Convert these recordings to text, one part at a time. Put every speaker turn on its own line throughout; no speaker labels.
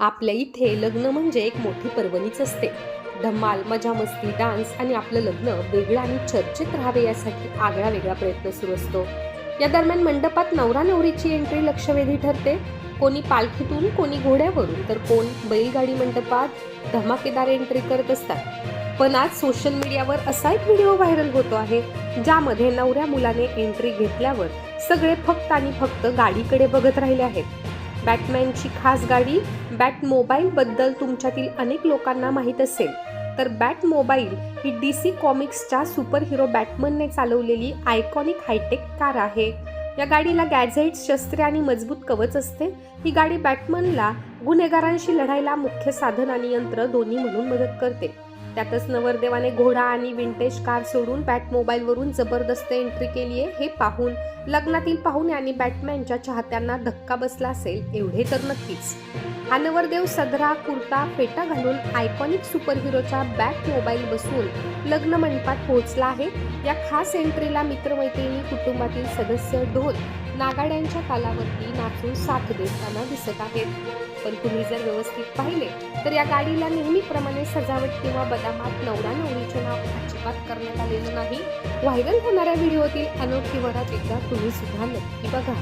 आपल्या इथे लग्न म्हणजे एक मोठी पर्वणीच असते. धमाल मजा मस्ती डान्स आणि आपलं लग्न वेगळं आणि चर्चेत राहावे यासाठी आगळा वेगळा प्रयत्न सुरू असतो. या दरम्यान मंडपात नवरा नवरीची एंट्री लक्षवेधी ठरते. कोणी पालखीतून कोणी घोड्यावरून तर कोण बैलगाडी मंडपात धमाकेदार एंट्री करत असतात. पण आज सोशल मीडियावर असा एक व्हिडिओ व्हायरल होतो आहे ज्यामध्ये नवऱ्या मुलाने एंट्री घेतल्यावर सगळे फक्त आणि फक्त गाडीकडे बघत राहिले आहेत. बॅटमॅनची खास गाडी बॅट मोबाईलबद्दल तुमच्यातील अनेक लोकांना माहीत असेल तर बॅट मोबाईल ही डी सी कॉमिक्सच्या सुपरहिरो बॅटमनने चालवलेली आयकॉनिक हायटेक कार आहे. या गाडीला गॅझेट्स शस्त्रे आणि मजबूत कवच असते. ही गाडी बॅटमनला गुन्हेगारांशी लढायला मुख्य साधन आणि यंत्र दोन्ही म्हणून मदत करते. त्यातच नवरदेवाने घोडा आणि विंटेज कार सोडून बॅट मोबाईलवरून जबरदस्त एंट्री केली आहे हे पाहून लग्नातील पाहुणे आणि बॅटमॅनच्या चाहत्यांना धक्का बसला असेल एवढे तर नक्कीच. हा नवरदेव सदरा कुर्ता फेटा घालून आयकॉनिक सुपरहिरोच्या बॅट मोबाईल बसून लग्न मंडपात पोहोचला आहे. या खास एंट्रीला मित्रमैत्रिणी कुटुंबातील सदस्य ढोल नागाड्यांच्या तालावरती नाचून साथ देताना दिसत आहेत. पण तुम्ही जर व्यवस्थित पाहिले तर या गाडीला नेहमीप्रमाणे सजावट किंवा बदामात नवरा नवरीचे नाव अजिबात करण्यात आलेलं नाही. व्हायरल होणाऱ्या व्हिडिओतील अनोखी वरात एकदा तुम्ही सुद्धा नक्की बघा.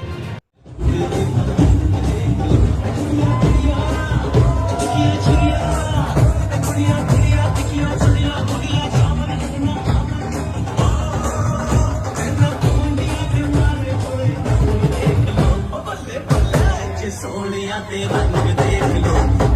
ਸੋਹਣਿਆ ਰੰਗ ਦੇਖ ਲੋ